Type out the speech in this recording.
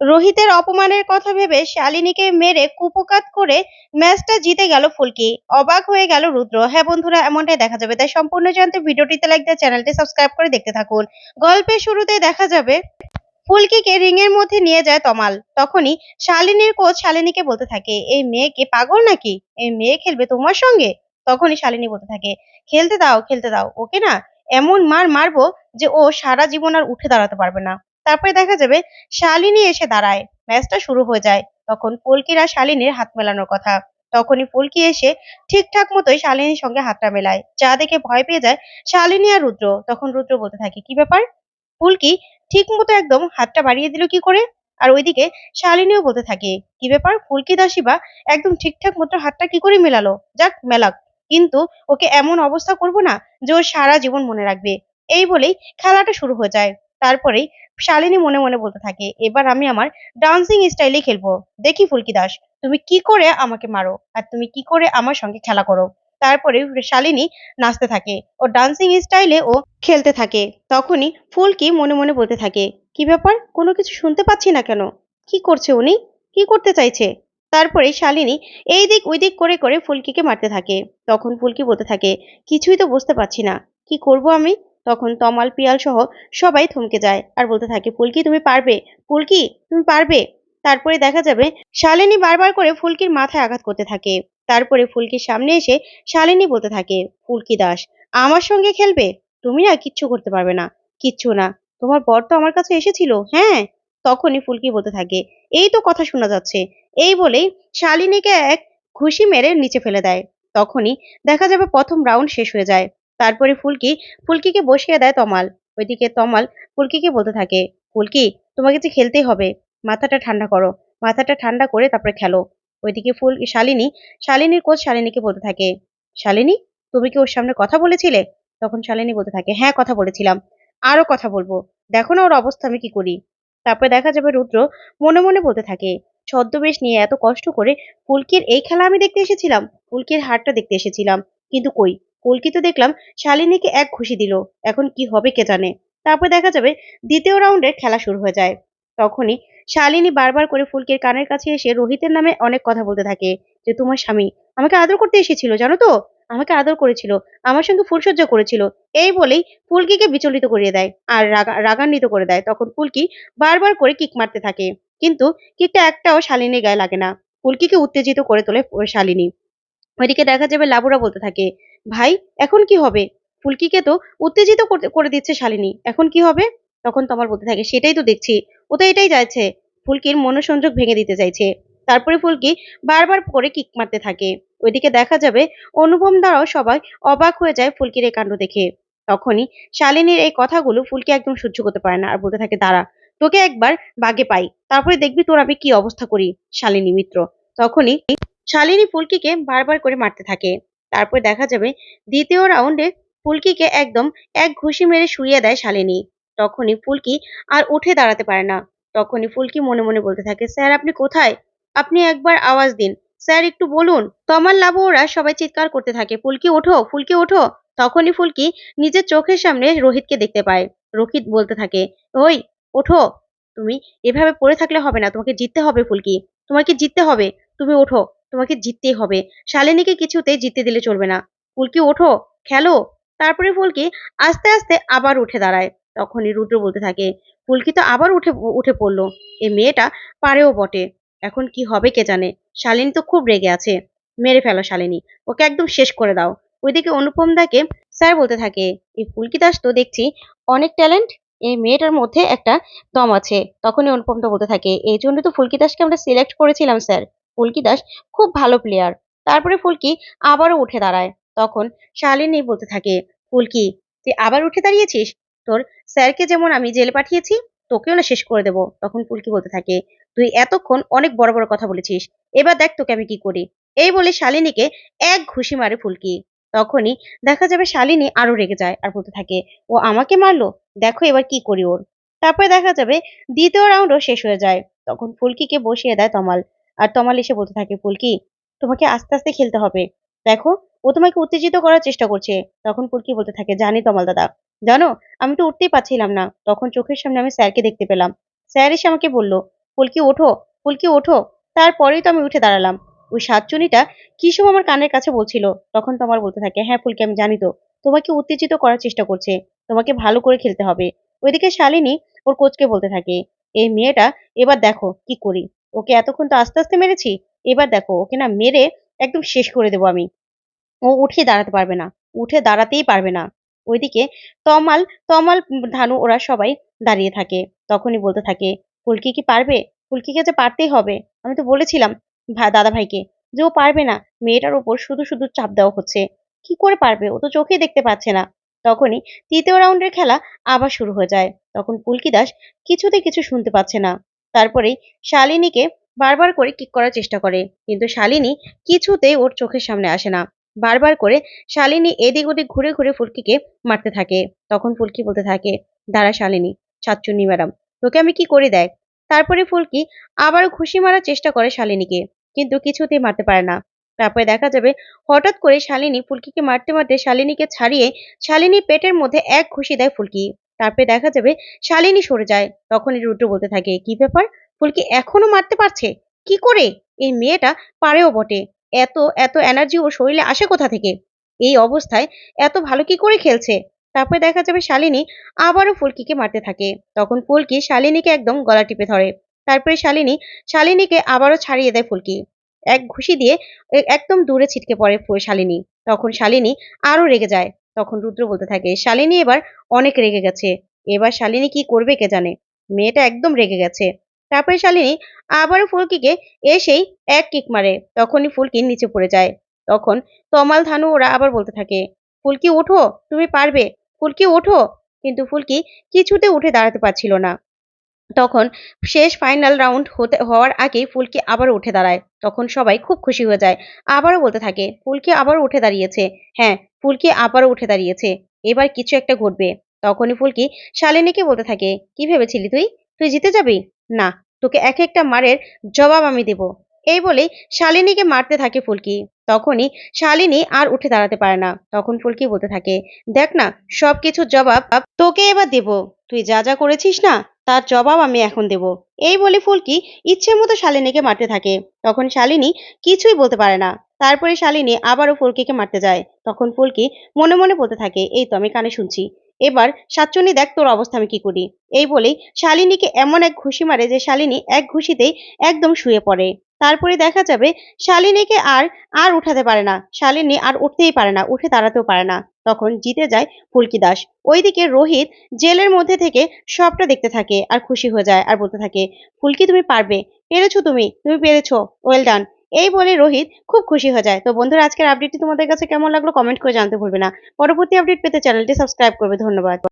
রোহিতের অপমানের কথা ভেবে শালিনীকে মেরে কুপকাত করে ম্যাচটা জিতে গেল ফুলকি। অবাক হয়ে গেল রুদ্র। হ্যাঁ বন্ধুরা, এমনটাই দেখা যাবে। তাই সম্পূর্ণ জানতে ভিডিওটিতে লাইক দিয়ে চ্যানেলটি সাবস্ক্রাইব করে দেখতে থাকুন। গল্পের শুরুতে দেখা যাবে, ফুলকিকে রিং এর মধ্যে নিয়ে যায় তমাল। তখনই শালিনীর কোচ শালিনীকে বলতে থাকে, এই মেয়ে কি পাগল নাকি? এই মেয়ে খেলবে তোমার সঙ্গে? তখনই শালিনী বলতে থাকে, খেলতে দাও খেলতে দাও। ওকে না, এমন মার মারবো যে ও সারা জীবন আর উঠে দাঁড়াতে পারবে না। তারপরে দেখা যাবে শালিনী এসে দাঁড়ায়। ম্যাচটা শুরু হয়ে যায়। তখন ফুলকির আর শালিনীর হাত মেলানোর কথা। তখনই ফুলকি এসে ঠিকঠাক মতোই শালিনীর সঙ্গে হাতটা মেলায়। যা দেখে ভয় পেয়ে যায় শালিনী আর রুদ্র। তখন রুদ্র বলতে থাকে, কি ব্যাপার? ফুলকি, ঠিক মতো একদম হাতটা বাড়িয়ে দিল কি করে? আর ওইদিকে শালিনীও বলতে থাকে, কি ব্যাপার? ফুলকি দাসিবা একদম ঠিকঠাক মতো হাতটা কি করে মেলালো? যাক, মেলাক। কিন্তু ওকে এমন অবস্থা করব না যে ও সারা জীবন মনে রাখবে। এই বলেই খেলাটা শুরু হয়ে যায়। তারপরেই শালিনী মনে মনে বলতে থাকে, এবার আমি আমার ডান্সিং স্টাইলে খেলব। দেখি ফুলকি দাস, তুমি কি করে আমাকে মারো আর তুমি কি করে আমার সঙ্গে খেলা করো? তারপরে শালিনী নাচতে থাকে। ও ডান্সিং স্টাইলে ও খেলতে থাকে। তখনই ফুলকি মনে মনে বলতে থাকে, কি ব্যাপার? কোনো কিছু শুনতে পাচ্ছি না কেন? কি করছে উনি? কি করতে চাইছে? তারপরে শালিনী এই দিক ওই দিক করে করে ফুলকিকে মারতে থাকে। তখন ফুলকি বলতে থাকে, কিছুই তো বুঝতে পারছি না। কি করব আমি? তখন তমাল, পিয়াল সহ সবাই থমকে যায় আর বলতে থাকে, ফুলকি, তুমি পারবে? ফুলকি, তুমি পারবে? তারপরে দেখা যাবে শালিনী বারবার করে ফুলকির মাথায় আঘাত করতে থাকে। তারপরে ফুলকির সামনে এসে শালিনী বলতে থাকে, ফুলকি দাস, আমার সঙ্গে খেলবে? তুমি না কিচ্ছু করতে পারবে না। কিচ্ছু না, তোমার বর তো আমার কাছে এসেছিল হ্যাঁ? তখনই ফুলকি বলতে থাকে, এই তো কথা শোনা যাচ্ছে। এই বলেই শালিনীকে এক ঘুষি মেরে নিচে ফেলে দেয়। তখনই দেখা যাবে প্রথম রাউন্ড শেষ হয়ে যায়। তারপরে ফুলকি, ফুলকিকে বসিয়ে দেয় তমাল। ওইদিকে তমাল ফুলকিকে বলতে থাকে, ফুলকি, তোমাকে যে খেলতেই হবে, মাথাটা ঠান্ডা করো। মাথাটা ঠান্ডা করে তারপরে খেলো। ওইদিকে ফুল, শালিনী, শালিনীর কোচ শালিনীকে বলতে থাকে, শালিনী, তুমি কি ওর সামনে কথা বলেছিলে? তখন শালিনী বলতে থাকে হ্যাঁ কথা বলেছিলাম। আরও কথা বলব। দেখো না ওর অবস্থা আমি কি করি? তারপরে দেখা যাবে রুদ্র মনে মনে বলতে থাকে, ছদ্মবেশ নিয়ে এত কষ্ট করে ফুলকির এই খেলা আমি দেখতে এসেছিলাম। ফুলকির হারটা দেখতে এসেছিলাম। কিন্তু কই? ফুলকি তো দেখলাম শালিনীকে এক খুশি দিল। এখন কি হবে কে জানে? তারপর দেখা যাবে দ্বিতীয় রাউন্ডের খেলা শুরু হয়ে যায়। তখনই শালিনী বারবার করে ফুলকির কানের কাছে এসে রোহিতের নামে অনেক কথা বলতে থাকে যে, তোমার স্বামী আমাকে আদর করতে এসেছিল, জানো তো? আমাকে আদর করেছিল, আমার সঙ্গে ফুলসজ্জা করেছিল। এই বলেই ফুলকিকে বিচলিত করিয়ে দেয় আর রাগা, রাগান্বিত করে দেয়। তখন ফুলকি বারবার করে কিক মারতে থাকে। কিন্তু কিকটা একটাও শালিনীর গায়ে লাগে না। ফুলকিকে উত্তেজিত করে তোলে শালিনী। ওইদিকে দেখা যাবে লাবুরা বলতে থাকে ভাই, এখন কি হবে? ফুলকিকে তো উত্তেজিত করে দিচ্ছে শালিনী। এখন কি হবে? তখন তোমার বলতে থাকে, সেটাই তো দেখছি। ও তো এটাই চাইছে, ফুলকির মনোসংযোগ ভেঙে দিতে চাইছে। তারপরে ফুলকি বারবার করে কিক মারতে থাকে। ওইদিকে দেখা যাবে, অনুপম দ্বারাও সবাই অবাক হয়ে যায় ফুলকির এই কাণ্ড দেখে। তখনই শালিনীর এই কথাগুলো ফুলকি একদম সহ্য করতে পারে না আর বলতে থাকে, দাঁড়া, তোকে একবার বাগে পাই। তারপরে দেখবি তোর আমি কি অবস্থা করি, শালিনী মিত্র। তখনই শালিনী ফুলকিকে বারবার করে মারতে থাকে। তারপর দেখা যাবে দ্বিতীয় রাউন্ডে ফুলকিকে একদম এক ঘুষি মেরে শুইয়ে দেয় শালিনী। তখনই ফুলকি আর উঠে দাঁড়াতে পারে না। তখনই ফুলকি মনে মনে বলতে থাকে, স্যার, আপনি কোথায়? আপনি একবার আওয়াজ দিন। স্যার, একটু বলুন। তমাল লাবু ওরা সবাই চিৎকার করতে থাকে, ফুলকি, ওঠো ফুলকি, ওঠো। তখনই ফুলকি নিজের চোখের সামনে রোহিতকে দেখতে পায়। রোহিত বলতে থাকে, ওই, ওঠো। তুমি এভাবে পড়ে থাকলে হবে না। তোমাকে জিততে হবে ফুলকি। তোমাকে জিততে হবে। তুমি ওঠো। তোমাকে জিততেই হবে। শালিনীকে কিছুতেই জিততে দিলে চলবে না। ফুলকি, ওঠো, খেলো। তারপরে ফুলকি আস্তে আস্তে আবার উঠে দাঁড়ায়। তখনই রুদ্র বলতে থাকে, ফুলকি তো আবার উঠে উঠে পড়ল। এ মেয়েটা পারেও বটে। এখন কি হবে কে জানে? শালিনী তো খুব রেগে আছে। মেরে ফেলো শালিনী। ওকে একদম শেষ করে দাও। ওইদিকে অনুপম দাকে স্যার বলতে থাকে, এই ফুলকি দাস তো দেখছি অনেক ট্যালেন্ট। এই মেয়েটার মধ্যে একটা দম আছে। তখনই অনুপম দা বলতে থাকে, এই জন্য তো ফুলকি দাসকে আমরা সিলেক্ট করেছিলাম, স্যার। ফুলকি দাস খুব ভালো প্লেয়ার তারপরে ফুলকি আবারও উঠে দাঁড়ায়। তখন শালিনী বলতে থাকে, ফুলকি, তুই আবার উঠে দাঁড়িয়েছিস? তোর স্যারকে যেমন আমি জেলে পাঠিয়েছি, তোকেও না শেষ করে দেব। তখন ফুলকি বলতে থাকে, তুই এতক্ষণ অনেক বড় বড় কথা বলেছিস, এবার দেখ তোকে আমি কি করি। এই বলে শালিনীকে এক ঘুষি মারে ফুলকি। তখনই দেখা যাবে শালিনী আরও রেগে যায় আর বলতে থাকে, ও আমাকে মারলো? দেখো এবার কি করি ওর। তারপরে দেখা যাবে দ্বিতীয় রাউন্ডও শেষ হয়ে যায়। তখন ফুলকিকে বসিয়ে দেয় তমাল আর তমাল এসে বলতে থাকে, পুলকি, তোমাকে আস্তে আস্তে খেলতে হবে। দেখো, ও তোমাকে উত্তেজিত করার চেষ্টা করছে। তখন পুলকি বলতে থাকে, জানি তমাল দাদা। জানো, আমি তো উঠতেই পারছিলাম না। তখন চোখের সামনে আমি স্যারকে দেখতে পেলাম। স্যার এসে আমাকে বলল, পুলকি, ওঠো পুলকি, ওঠো। তারপরেই তো আমি উঠে দাঁড়ালাম। ওই সাতচুনিটা কি সব আমার কানের কাছে বলছিল? তখন তো আমার বলতে থাকে হ্যাঁ ফুলকি আমি জানি তো। তোমাকে উত্তেজিত করার চেষ্টা করছে। তোমাকে ভালো করে খেলতে হবে। ওইদিকে শালিনী ওর কোচকে বলতে থাকে, এই মেয়েটা, এবার দেখো কি করি। ওকে এতক্ষণ তো আস্তে আস্তে মেরেছি? এবার দেখো, ওকে না মেরে একদম শেষ করে দেবো আমি। ও উঠে দাঁড়াতে পারবে না, উঠে দাঁড়াতেই পারবে না। ওইদিকে তমাল তমাল, ধানু ওরা সবাই দাঁড়িয়ে থাকে, তখনই বলতে থাকে, ফুলকি কি পারবে? ফুলকিকে যে পারতেই হবে। আমি তো বলেছিলাম দাদা ভাইকে যে ও পারবে না, মেয়েটার উপর শুধু শুধু চাপ দেওয়া হচ্ছে। কি করে পারবে? ও তো চোখেই দেখতে পাচ্ছে না। তখনই তৃতীয় রাউন্ডের খেলা আবার শুরু হয়ে যায়। তখন পুলকি দাস কিছুতে কিছু শুনতে পাচ্ছে না। তারপরেই শালিনীকে বারবার করে কিক করার চেষ্টা করে। কিন্তু শালিনী কিছুতেই ওর চোখের সামনে আসে না। বারবার করে শালিনী এদিক ওদিক ঘুরে ঘুরে ফুলকিকে মারতে থাকে। তখন ফুলকি বলতে থাকে, দাঁড়া শালিনী সাতচুন্নি ম্যাডাম, তোকে আমি কি করে দেয় তারপরে ফুলকি আবার ঘুষি মারার চেষ্টা করে শালিনীকে। কিন্তু কিছুতেই মারতে পারে না। তারপরে দেখা যাবে হঠাৎ করে শালিনী ফুলকিকে মারতে মারতে শালিনীকে ছাড়িয়ে শালিনী পেটের মধ্যে এক ঘুষি দেয় ফুলকি। তারপরে দেখা যাবে শালিনী সরে যায়। তখনই রুদ্র বলতে থাকে, কি ব্যাপার? ফুলকি এখনও মারতে পারছে? কি করে? এই মেয়েটা পারেও বটে। এত এত এনার্জি ওর শরীরে আসে কোথা থেকে? এই অবস্থায় এত ভালো কি করে খেলছে? তারপরে দেখা যাবে শালিনী আবারও ফুলকিকে মারতে থাকে। তখন ফুলকি শালিনীকে একদম গলা টিপে ধরে। তারপরে শালিনী শালিনীকে আবারও ছাড়িয়ে দেয় ফুলকি। এক ঘুষি দিয়ে একদম দূরে ছিটকে পড়ে শালিনী। তখন শালিনী আরও রেগে যায়। তখন রুদ্র বলতে থাকে, শালিনী এবার অনেক রেগে গেছে। এবার শালিনী কি করবে কে জানে? মেয়েটা একদম রেগে গেছে। তারপরে শালিনী আবারও ফুলকিকে এসেই এক কিক মারে। তখনই ফুলকি নিচে পড়ে যায়। তখন তমাল ধানু ওরা আবার বলতে থাকে, ফুলকি, ওঠো, তুমি পারবে। ফুলকি, ওঠো। কিন্তু ফুলকি কিছুতে উঠে দাঁড়াতে পারছিল না। তখন শেষ ফাইনাল রাউন্ড হতে, হওয়ার আগেই ফুলকি আবার উঠে দাঁড়ায়। তখন সবাই খুব খুশি হয়ে যায়। আবারও বলতে থাকে, ফুলকি আবারও উঠে দাঁড়িয়েছে। হ্যাঁ ফুলকি আবারও উঠে দাঁড়িয়েছে। এবার কিছু একটা ঘটবে। তখনই ফুলকি শালিনীকে বলতে থাকে, কি ভেবেছিলি তুই? তুই জিতে যাবি? না, তোকে এক একটা মারের জবাব আমি দেব। এই বলেই শালিনীকে মারতে থাকে ফুলকি। তখনই শালিনী আর উঠে দাঁড়াতে পারে না। তখন ফুলকি বলতে থাকে, দেখ না সব কিছুর জবাব তোকে এবার দেব। তুই যা যা করেছিস না তার জবাব আমি এখন দেব। এই বলে ফুলকি ইচ্ছে মতো শালিনীকে মারতে থাকে। তখন শালিনী কিছুই বলতে পারে না। তারপরে শালিনী আবারও ফুলকিকে মারতে যায়। তখন ফুলকি মনে মনে বলতে থাকে, এই তো আমি কানে শুনছি। এবার সাতচন্নি দেখ তোর অবস্থা আমি কি করি। এই বলেই শালিনীকে এমন এক ঘুষি মারে যে শালিনী এক ঘুষিতেই একদম শুয়ে পড়ে। তারপরে দেখা যাবে শালিনীকে আর আর উঠাতে পারে না। শালিনী আর উঠতেই পারে না, উঠে দাঁড়াতেও পারে না। তখন জিতে যায় ফুলকি দাস। ওইদিকে রোহিত জেলের মধ্যে থেকে সবটা দেখতে থাকে আর খুশি হয়ে যায় আর বলতে থাকে, ফুলকি তুমি পারবে। পেরেছ তুমি? তুমি পেরেছ। ওয়েল ডান এই বলে রোহিত খুব খুশি হয়ে যায়। তো বন্ধুরা, আজকের আপডেটটি তোমাদের কাছে কেমন লাগল? কমেন্ট করে জানতে ভুলবে না। পরবর্তী আপডেট পেতে চ্যানেলটি সাবস্ক্রাইব করবে। ধন্যবাদ।